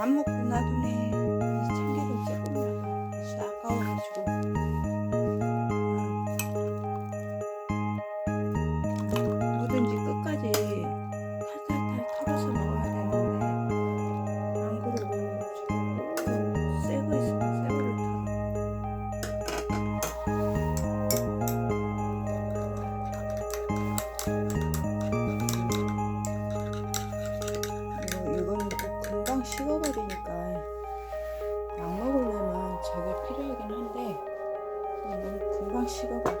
안 먹고 너무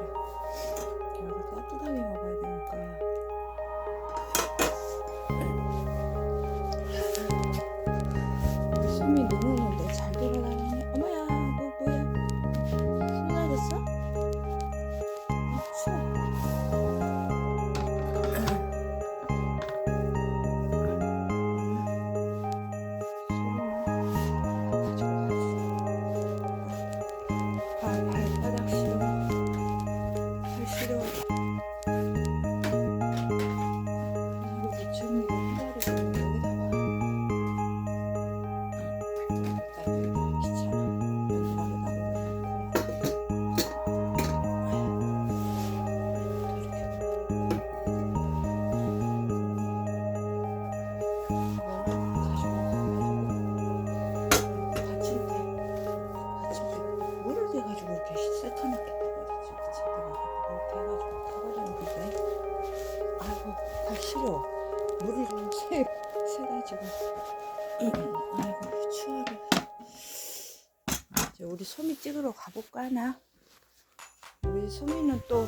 새, 새가지고 아이고 추워라 이제 우리 소미 찍으러 가볼까 하나 우리 소미는 또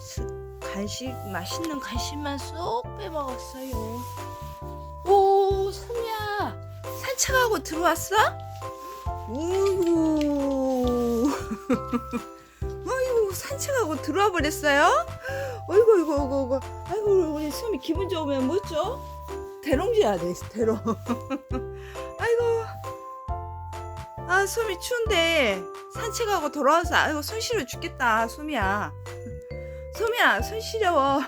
스- 간식 맛있는 간식만 쏙 빼먹었어요 오 소미야 산책하고 들어왔어? 아이고 산책하고 들어와 버렸어요? 어이구 어이구 어이구 어이구 아이고 우리 수미 기분 좋으면 뭐죠? 대롱지야 돼 대롱. 아이고. 아 수미 추운데 산책하고 돌아와서 아이고 손 시려 죽겠다 수미야. 수미야 손 시려워.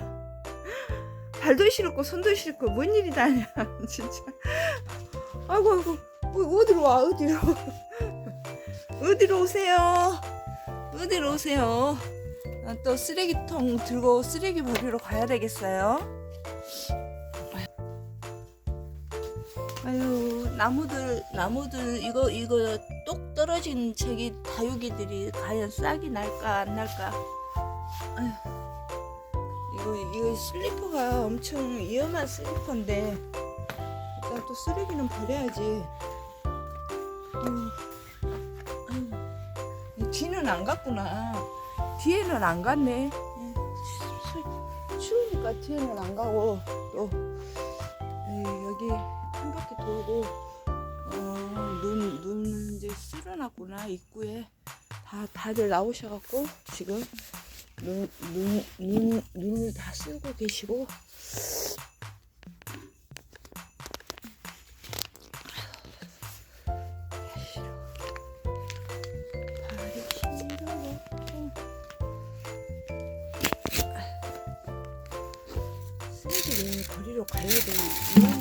발도 시렵고 손도 시렵고 뭔 일이 다냐 진짜. 아이고 아이고. 어, 어디로 와 어디로? 어디로 오세요? 어디로 오세요? 아, 또 쓰레기통 들고 쓰레기 버리러 가야 되겠어요 아유 나무들 나무들 이거 이거 똑 떨어진 저기 다육이들이 과연 싹이 날까 안 날까 아유 이거 이거 슬리퍼가 엄청 위험한 슬리퍼인데 일단 또 쓰레기는 버려야지. 아유, 아유, 뒤는 안 갔구나. 뒤에는 안 갔네. 예, 추- 추우니까 뒤에는 안 가고 또 예, 여기 한 바퀴 돌고 어, 눈, 눈 이제 쓸어놨구나 입구에. 다 다들 나오셔갖고 지금 눈, 눈, 눈, 눈을 다 쓰고 계시고. 버리러 가야 돼. 위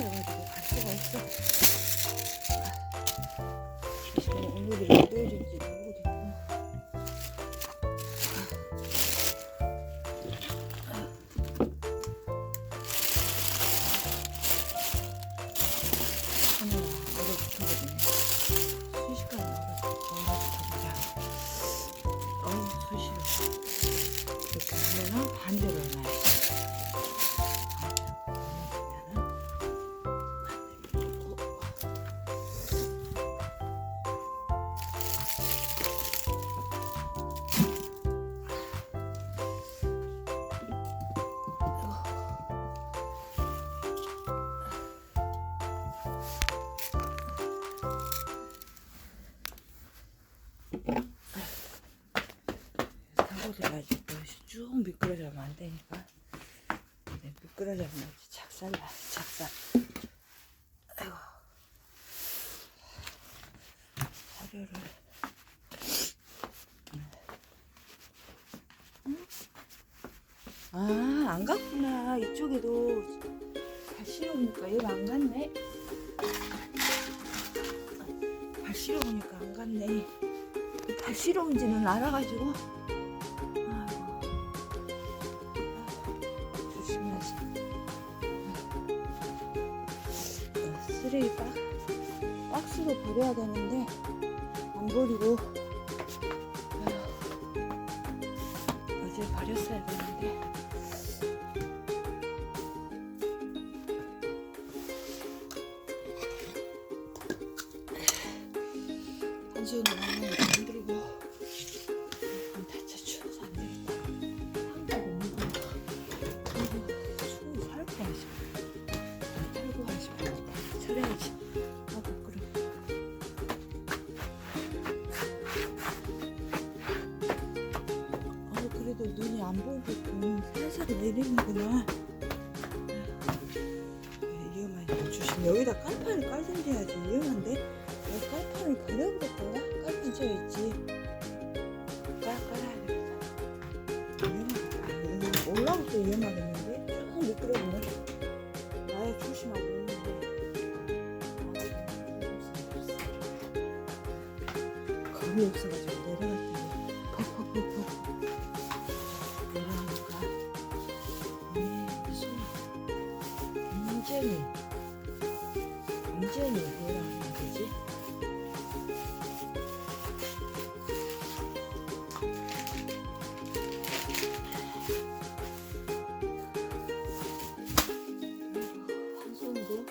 사고져가지고 쭉 미끄러지면 안 되니까 네, 미끄러지면 작살나 작살 아이고 사료를 아, 안 갔구나. 이쪽에도 발 실어보니까 얘가 안 갔네. 발 실어보니까 안 갔네. 발 실어온지는 알아가지고. 지. 어, 쓰레기 박, 박스로 버려야 되는데, 안 버리고. 어제 버렸어야 되는데. 한 손으로 하면 안 보이게끔 살살 내리는구나 위험하니까 조심 여기다 깜판을 깔든지 해야지 위험한데 내 깔판을 버려버렸더라? 깔판 져 있지. 깔 깔아야 되겠다. 위험하겠다. 올라올 때 위험하겠는데? 쭉 미끄러우네. 나야 조심하고. 겁이 없어가지고 내려갈 때 퍽퍽퍽퍽 이 인정이 뭐라 하는 거지? 한 손으로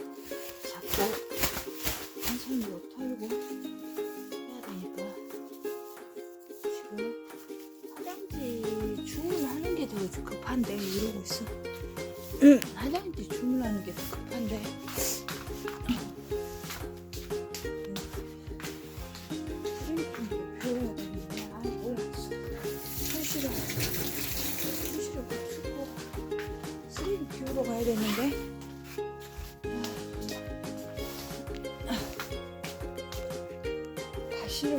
잡고 한 손으로 털고 해야 되니까 지금 화장지 주문하는 게더 급한데 이러고 있어. 응, 화장지 주문하는 게더 급한데. 비우러 가야 되는데 다 시려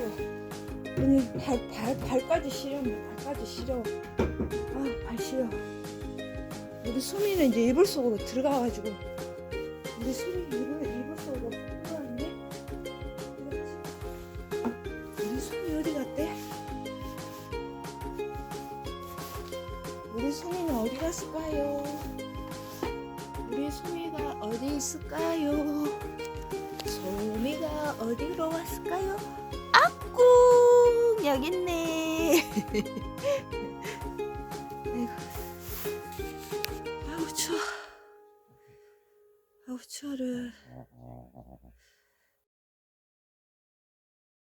오늘 발, 발, 발까지 시렸네 발까지 시려. 아발 시려 우리 수미는 이제 이불 속으로 들어가가지고 우리 수미 이불, 이불 속으로 들어갔네 우리 수미 어디 갔대? 우리 수미는 어디 갔을까요? 우리 수미가 어디 있을까요? 소미가 어디로 갔을까요? 아꿍 여기 있네. auf Tschüss.